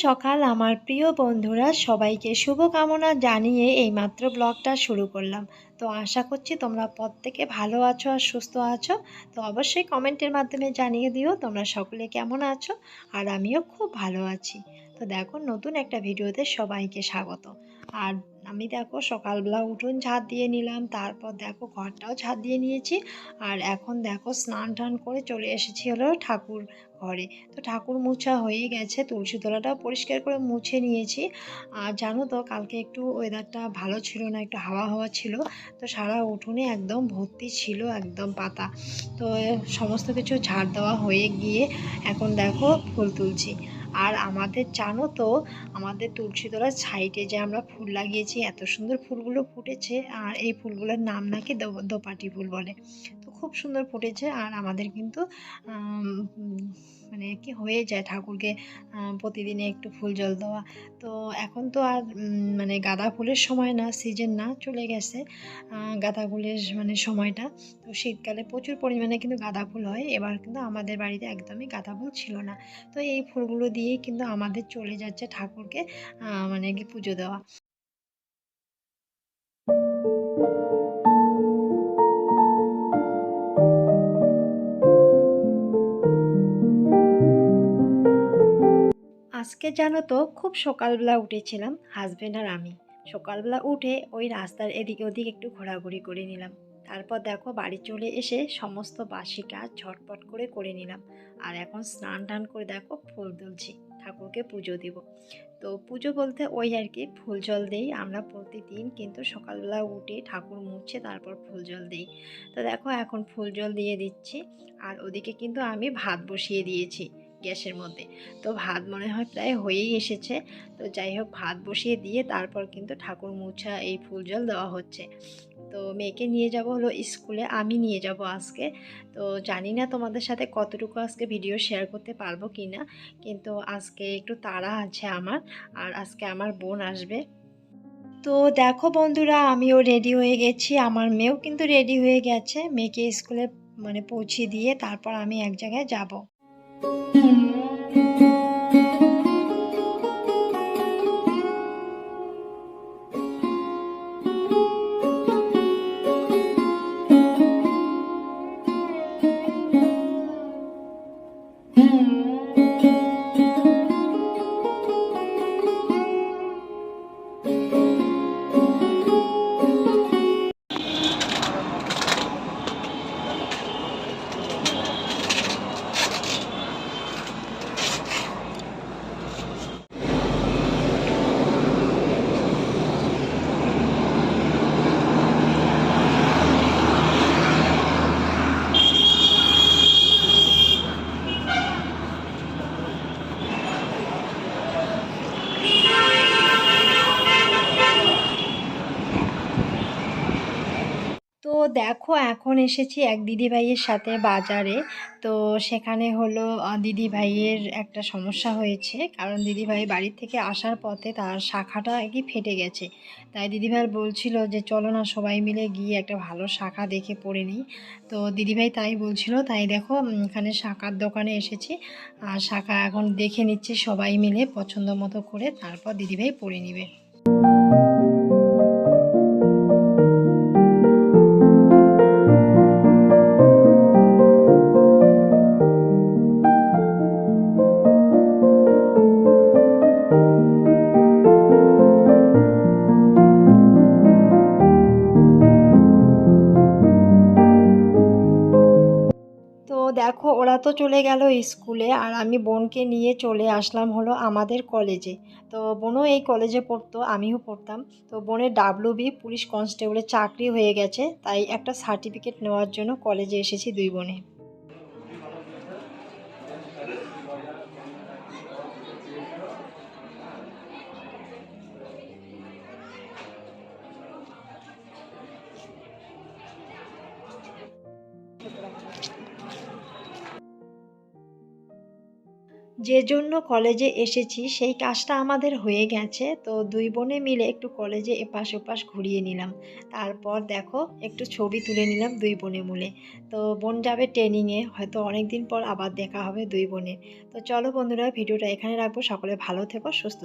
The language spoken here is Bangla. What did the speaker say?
সকাল আমার প্রিয় বন্ধুরা। সবাইকে শুভকামনা জানিয়ে এইমাত্র ব্লগটা শুরু করলাম। তো আশা করছি তোমরা প্রত্যেকে ভালো আছো আর সুস্থ আছো। তো অবশ্যই কমেন্টের মাধ্যমে জানিয়ে দিও তোমরা সকলে কেমন আছো? আর আমিও খুব ভালো আছি। তো দেখো নতুন একটা ভিডিওতে সবাইকে স্বাগত। আর আমি দেখো সকালবেলা উঠোন ঝাঁট দিয়ে নিলাম, তারপর দেখো ঘরটাও ঝাঁট দিয়ে নিয়েছি। আর এখন দেখো স্নান টান করে চলে এসেছি হলো ঠাকুর ঘরে। তো ঠাকুর মোছা হয়ে গেছে, তুলসী তলাটাও পরিষ্কার করে মুছে নিয়েছি। আর জানো তো কালকে একটু ওয়েদারটা ভালো ছিল না, একটু হাওয়া হাওয়া ছিল। তো সারা উঠোনে একদম ভর্তি ছিল একদম পাতা। তো সমস্ত কিছু ঝাড় দেওয়া হয়ে গিয়ে এখন দেখো ফুল তুলছি। আর আমাদের জানো তো, আমাদের তুলসীতলার সাইডে যে আমরা ফুল লাগিয়েছি, এত সুন্দর ফুলগুলো ফুটেছে, আর এই ফুলগুলোর নাম নাকি দোপাটি ফুল বলে। খুব সুন্দর ফুটেছে আর আমাদের কিন্তু মানে কি হয়ে যায় ঠাকুরকে প্রতিদিনে একটু ফুল জল দেওয়া। তো এখন তো আর মানে গাঁদা ফুলের সময় না সিজন না, চলে গেছে গাঁদা ফুলের মানে সময়টা। তো শীতকালে প্রচুর পরিমাণে কিন্তু গাঁদা ফুল হয়, এবার কিন্তু আমাদের বাড়িতে একদমই গাঁদা ফুল ছিল না। তো এই ফুলগুলো দিয়েই কিন্তু আমাদের চলে যাচ্ছে ঠাকুরকে মানে কি পুজো দেওয়া। আজকে জানো তো, খুব সকালবেলা উঠেছিলাম হাজবেন্ড আর আমি। সকালবেলা উঠে ওই রাস্তার এদিকে ওদিকে একটু ঘোরাঘুরি করে নিলাম। তারপর দেখো বাড়ি চলে এসে সমস্ত বাসি কাজ ঝটপট করে করে নিলাম। আর এখন স্নান টান করে দেখো ফুল তুলছি, ঠাকুরকে পুজো দিব। তো পুজো বলতে ওই আর কি, ফুল জল দেই আমরা প্রতিদিন, কিন্তু সকালবেলা উঠে ঠাকুর মুছে তারপর ফুল জল দিই। তো দেখো এখন ফুল জল দিয়ে দিচ্ছি, আর ওদিকে কিন্তু আমি ভাত বসিয়ে দিয়েছি। গ্যাসের মধ্যে। তো ভাত মনে হয় প্রায় হয়েই এসেছে। তো যাই হোক, ভাত বসিয়ে দিয়ে তারপর কিন্তু ঠাকুর মুছা এই ফুল জল দেওয়া হচ্ছে। তো মেয়েকে নিয়ে যাব হলো স্কুলে, আমি নিয়ে যাব আজকে। তো জানি না তোমাদের সাথে কতটুকু আজকে ভিডিও শেয়ার করতে পারব কি না কিন্তু আজকে একটু তাড়া আছে আমার, আর আজকে আমার বোন আসবে। তো দেখো বন্ধুরা, আমিও রেডি হয়ে গেছি। আমার মেয়েও কিন্তু রেডি হয়ে গেছে। মেয়েকে স্কুলে মানে পৌঁছে দিয়ে তারপর আমি এক জায়গায় যাব। তো দেখো এখন এসেছি এক দিদিভাইয়ের সাথে বাজারে। তো সেখানে হলো আহ, দিদিভাইয়ের একটা সমস্যা হয়েছে। কারণ দিদিভাই বাড়ির থেকে আসার পথে তার শাখাটা কি ফেটে গেছে। তাই দিদিভাই বলছিল যে চলো না সবাই মিলে গিয়ে একটা ভালো শাখা দেখে পড়ে নিই। তো দিদিভাই তাই বলছিল। তাই দেখো এখানে শাখার দোকানে এসেছি। আর শাখা এখন দেখে নিচ্ছি সবাই মিলে পছন্দ মতো করে। তারপর দিদিভাই পড়ে নিবে। দেখো, ওরা তো চলে গেল স্কুলে আর আমি বোনকে নিয়ে চলে আসলাম হলো আমাদের কলেজে। তো বোনও এই কলেজে পড়তো, আমিও পড়তাম। তো বোনের ডাব্লুবি বি পুলিশ কনস্টেবলের চাকরি হয়ে গেছে, তাই একটা সার্টিফিকেট নেওয়ার জন্য কলেজে এসেছি দুই বোনে। যে জন্য কলেজে এসেছি, সেই কাজটা আমাদের হয়ে গেছে। তো দুই বোনে মিলে একটু কলেজে এপাশ ওপাশ ঘুরিয়ে নিলাম। তারপর দেখো, একটু ছবি তুলে নিলাম দুই বোনে মিলে। তো বোন যাবে ট্রেনিংয়ে হয়তো অনেক দিন পর আবার দেখা হবে দুই বোনে তো চলো বন্ধুরা, ভিডিওটা এখানে রাখব। সকলে ভালো থেকো, সুস্থ